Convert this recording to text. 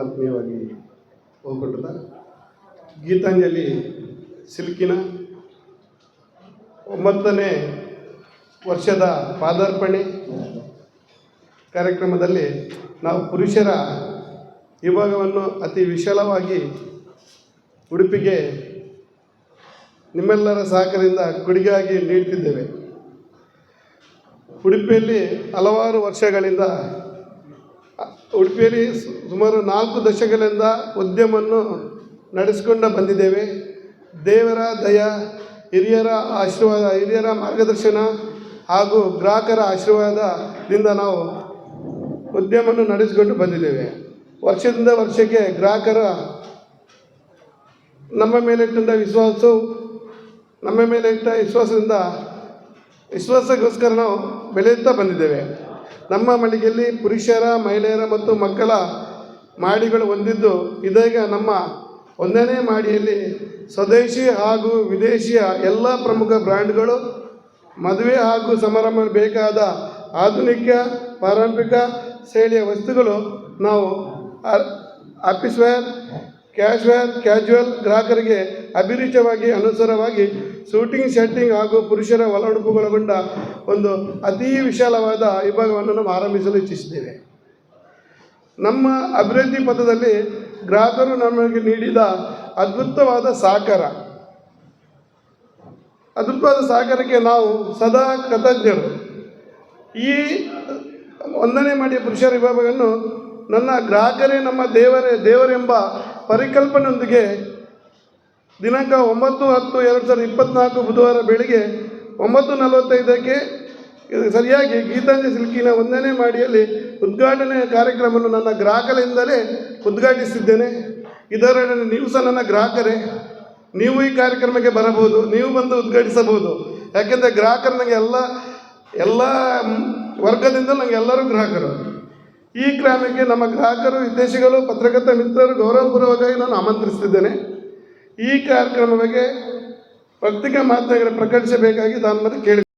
ಆತ್ಮೀಯವಾಗಿ ಹೋಗ್ಬಿಟ್ಟದ ಗೀತಾಂಜಲಿ ಸಿಲ್ಕಿನ ಒಂಬತ್ತನೇ ವರ್ಷದ ಪಾದಾರ್ಪಣೆ ಕಾರ್ಯಕ್ರಮದಲ್ಲಿ ನಾವು ಪುರುಷರ ವಿಭಾಗವನ್ನು ಅತಿ ವಿಶಾಲವಾಗಿ ಉಡುಪಿಗೆ ನಿಮ್ಮೆಲ್ಲರ ಸಹಕಾರದಿಂದ ಕೊಡುಗೆಯಾಗಿ ನೀಡ್ತಿದ್ದೇವೆ. ಉಡುಪಿಯಲ್ಲಿ ಹಲವಾರು ವರ್ಷಗಳಿಂದ ಉಡುಪಿಯಲ್ಲಿ ಸುಮಾರು ನಾಲ್ಕು ದಶಕಗಳಿಂದ ಉದ್ಯಮವನ್ನು ನಡೆಸಿಕೊಂಡು ಬಂದಿದ್ದೇವೆ. ದೇವರ ದಯ, ಹಿರಿಯರ ಆಶೀರ್ವಾದ, ಹಿರಿಯರ ಮಾರ್ಗದರ್ಶನ ಹಾಗೂ ಗ್ರಾಹಕರ ಆಶೀರ್ವಾದದಿಂದ ನಾವು ಉದ್ಯಮವನ್ನು ನಡೆಸಿಕೊಂಡು ಬಂದಿದ್ದೇವೆ. ವರ್ಷದಿಂದ ವರ್ಷಕ್ಕೆ ಗ್ರಾಹಕರ ನಮ್ಮ ಮೇಲೆ ಇಟ್ಟಂಥ ವಿಶ್ವಾಸವು, ನಮ್ಮ ಮೇಲೆ ಇಟ್ಟ ವಿಶ್ವಾಸದಿಂದ ವಿಶ್ವಾಸಕ್ಕೋಸ್ಕರ ನಾವು ಬೆಳೆಯುತ್ತಾ ಬಂದಿದ್ದೇವೆ. ನಮ್ಮ ಮಳಿಗೆಯಲ್ಲಿ ಪುರುಷರ, ಮಹಿಳೆಯರ ಮತ್ತು ಮಕ್ಕಳ ಮಾಡಿಗಳು ಹೊಂದಿದ್ದು ಇದೀಗ ನಮ್ಮ ಒಂದನೇ ಮಾಡಿಯಲ್ಲಿ ಸ್ವದೇಶಿ ಹಾಗೂ ವಿದೇಶಿಯ ಎಲ್ಲ ಪ್ರಮುಖ ಬ್ರ್ಯಾಂಡ್ಗಳು ಮದುವೆ ಹಾಗೂ ಸಮಾರಂಭ ಬೇಕಾದ ಆಧುನಿಕ, ಪಾರಂಪರಿಕ ಶೈಲಿಯ ವಸ್ತುಗಳು ನಾವು ಆ- ಆಫೀಸ್ ಕ್ಯಾಜುವಲ್ ಕ್ಯಾಶುವಲ್ ಗ್ರಾಹಕರಿಗೆ ಅಭಿರುಚಿಯಾಗಿ ಅನುಸಾರವಾಗಿ ಶೂಟಿಂಗ್ ಸೆಟ್ಟಿಂಗ್ ಹಾಗೂ ಪುರುಷರ ಒಳಗೊಂಡ ಒಂದು ಅತೀ ವಿಶಾಲವಾದ ವಿಭಾಗವನ್ನು ನಾವು ಆರಂಭಿಸಲು ಇಚ್ಛಿಸಿದ್ದೇವೆ. ನಮ್ಮ ಅಭಿವೃದ್ಧಿ ಪಥದಲ್ಲಿ ಗ್ರಾಹಕರು ನಮಗೆ ನೀಡಿದ ಅದ್ಭುತವಾದ ಸಹಕಾರ. ಅದ್ಭುತವಾದ ಸಹಕಾರಕ್ಕೆ ನಾವು ಸದಾ ಕೃತಜ್ಞರು. ಈ ಒಂದನೇ ಮಾಡಿಯ ಪುರುಷರ ವಿಭಾಗವನ್ನು ನನ್ನ ಗ್ರಾಹಕರೇ, ನಮ್ಮ ದೇವರೇ, ದೇವರೆಂಬ ಪರಿಕಲ್ಪನೆಯೊಂದಿಗೆ ದಿನಾಂಕ ಒಂಬತ್ತು ಹತ್ತು ಎರಡು ಸಾವಿರದ ಇಪ್ಪತ್ತ್ನಾಲ್ಕು ಬುಧವಾರ ಬೆಳಿಗ್ಗೆ ಒಂಬತ್ತು ನಲವತ್ತೈದಕ್ಕೆ ಸರಿಯಾಗಿ ಗೀತಾಂಜಲಿ ಸಿಲ್ಕಿನ ಒಂದನೇ ಮಾಡಿಯಲ್ಲಿ ಉದ್ಘಾಟನೆ ಕಾರ್ಯಕ್ರಮವನ್ನು ನನ್ನ ಗ್ರಾಹಕರಿಂದಲೇ ಉದ್ಘಾಟಿಸಿದ್ದೇನೆ. ಇದರಲ್ಲಿ ನೀವು ಸಹ ನನ್ನ ಗ್ರಾಹಕರೇ. ನೀವು ಈ ಕಾರ್ಯಕ್ರಮಕ್ಕೆ ಬರಬಹುದು, ನೀವು ಬಂದು ಉದ್ಘಾಟಿಸಬಹುದು. ಯಾಕೆಂದರೆ ಗ್ರಾಹಕರು ನನಗೆ ಎಲ್ಲ ಎಲ್ಲ ವರ್ಗದಿಂದ ನನಗೆ ಎಲ್ಲರೂ ಗ್ರಾಹಕರು. ಈ ಗ್ರಾಮಕ್ಕೆ ನಮ್ಮ ಗ್ರಾಹಕರು, ವಿದೇಶಿಗಳು, ಪತ್ರಕರ್ತ ಮಿತ್ರರು ಗೌರವಪೂರ್ವಕವಾಗಿ ನಾನು ಆಮಂತ್ರಿಸುತ್ತಿದ್ದೇನೆ. ಈ ಕಾರ್ಯಕ್ರಮ ಬಗ್ಗೆ ಪತ್ರಿಕಾ ಪ್ರಕಟಿಸಬೇಕಾಗಿ ನಾನು ಮತ್ತೆ ಕೇಳಿ